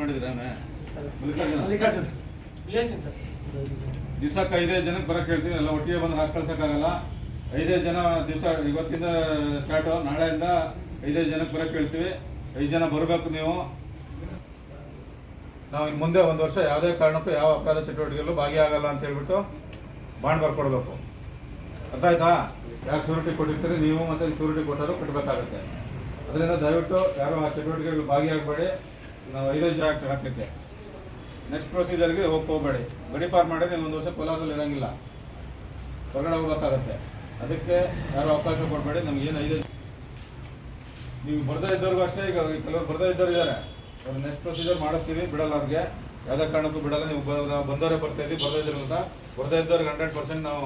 ಮಾಡಿದ್ರೆ ಮಲ್ಲಿಕಾರ್ಜುನ? ಸರ್. ದಿವಸಕ್ಕೆ ಐದೈದು ಜನಕ್ಕೆ ಬರಕ್ಕೆ ಹೇಳ್ತೀನಿ. ಎಲ್ಲ ಒಟ್ಟಿಗೆ ಬಂದು ಹಾಕಿ ಕಳ್ಸೋಕ್ಕಾಗಲ್ಲ. ಐದೈದು ಜನ ದಿವಸ ಇವತ್ತಿಂದ ಸ್ಟಾರ್ಟು ನಾಳೆಯಿಂದ ಐದೈದು ಜನಕ್ಕೆ ಬರಕ್ಕೆ ಹೇಳ್ತೀವಿ. ಐದು ಜನ ಬರಬೇಕು ನೀವು. ನಾವು ಇನ್ನು ಮುಂದೆ ಒಂದು ವರ್ಷ ಯಾವುದೇ ಕಾರಣಕ್ಕೂ ಯಾವ ಅಪರಾಧ ಚಟುವಟಿಕೆಯಲ್ಲೂ ಭಾಗಿಯಾಗಲ್ಲ ಅಂತ ಹೇಳ್ಬಿಟ್ಟು ಬಾಂಡ್ ಬರ್ಕೊಡ್ಬೇಕು. ಅರ್ಥ ಆಯ್ತಾ ಯಾಕೆ ಶೂರಿಟಿ ಕೊಟ್ಟಿರ್ತೀರಿ? ನೀವು ಮತ್ತೆ ಶೂರಿಟಿ ಕೊಟ್ಟರು ಕಟ್ಟಬೇಕಾಗುತ್ತೆ ಅದರಿಂದ ದಯವಿಟ್ಟು ಯಾರು ಆ ಚಟುವಟಿಕೆಗಳು ಭಾಗಿಯಾಗಬೇಡಿ. ನಾವು ಐದೈದು ಜನ ನೆಕ್ಸ್ಟ್ ಪ್ರೊಸೀಜರ್ಗೆ ಹೋಗಿ ಹೋಗಬೇಡಿ. ಗಡಿಪಾರ್ ಮಾಡಿದ್ರೆ ನೀವು ಒಂದು ವರ್ಷ ಕೋಲಾರದಲ್ಲಿ ಇರಂಗಿಲ್ಲ. ಹೊರಗಡೆ ಹೋಗ್ಬೇಕಾಗತ್ತೆ. ಅದಕ್ಕೆ ಯಾರು ಅವಕಾಶ ಕೊಡಬೇಡಿ, ನಮ್ಗೆ ಏನು ಐದು ನೀವು ಬರ್ದೇ ಇದ್ದವ್ರಿಗೂ ಅಷ್ಟೇ, ಈಗ ಕೆಲವರು ಬರ್ದೇ ಇದ್ದವ್ರು ಇದ್ದಾರೆ ಅವ್ರು ನೆಕ್ಸ್ಟ್ ಪ್ರೊಸೀಜರ್ ಮಾಡಿಸ್ತೀವಿ, ಬಿಡಲ್ಲ ಅವ್ರಿಗೆ. ಯಾವುದೇ ಕಾರಣಕ್ಕೂ ಬಿಡಲ್ಲ, ನೀವು ಬಂದವರೇ ಬರ್ತಾ ಇದ್ದೀವಿ, ಬರ್ದೇ ಅಂತ. ಬರ್ದೇ ಇದ್ದವ್ರಿಗೆ ಹಂಡ್ರೆಡ್ ಪರ್ಸೆಂಟ್ ನಾವು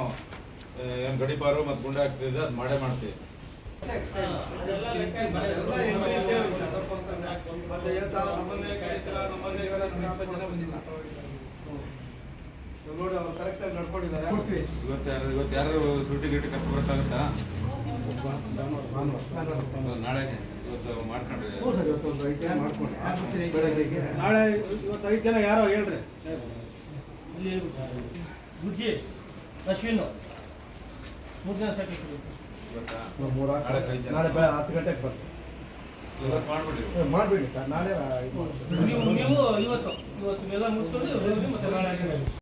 ಏನು ಗಡಿಪಾರು ಮತ್ತು ಗುಂಡೆ ಹಾಕ್ತಿದ್ದೆ ಅದು ಮಾಡೇ ಮಾಡ್ತೀವಿ. ನೋಡಿ ಅವ್ರು ಕರೆಕ್ಟಾಗಿ ನಡ್ಕೊಂಡಿದ್ದಾರೆ. ಇವತ್ತು ಯಾರು ಇವತ್ತು ಯಾರು ಸುಟಿ ಗಿಟಿ ಕಟ್ಟು ಬರೋಕ್ಕಾಗುತ್ತಾ? ನಾಳೆ ಇವತ್ತು ಮಾಡ್ಕೊಂಡ್ರಿ ಸರ್ ಇವತ್ತು ಒಂದು ಐದು ಜನ ಮಾಡ್ಕೊಂಡು. ನಾಳೆ ಇವತ್ತು ಐದು ಜನ ಯಾರೋ ಹೇಳ್ರಿ. ಇಲ್ಲಿ ಗುಜ್ಜಿ ಅಶ್ವಿನ್. ಮೂರು ಜನ ಮೂರು ನಾಳೆ ಜನ. ಹತ್ತು ಗಂಟೆಗೆ ಬರ್ತೀವಿ. ಮಾಡ್ಬಿಡಿ. ಮಾಡಿಬಿಡಿ ಸರ್ ನಾಳೆ ಇದು ನೀವು ನೀವು ಇವತ್ತು ಇವತ್ತು ಎಲ್ಲ ಮುಗಿಸ್ಕೊಂಡು ಮತ್ತೆ ನಾಳೆ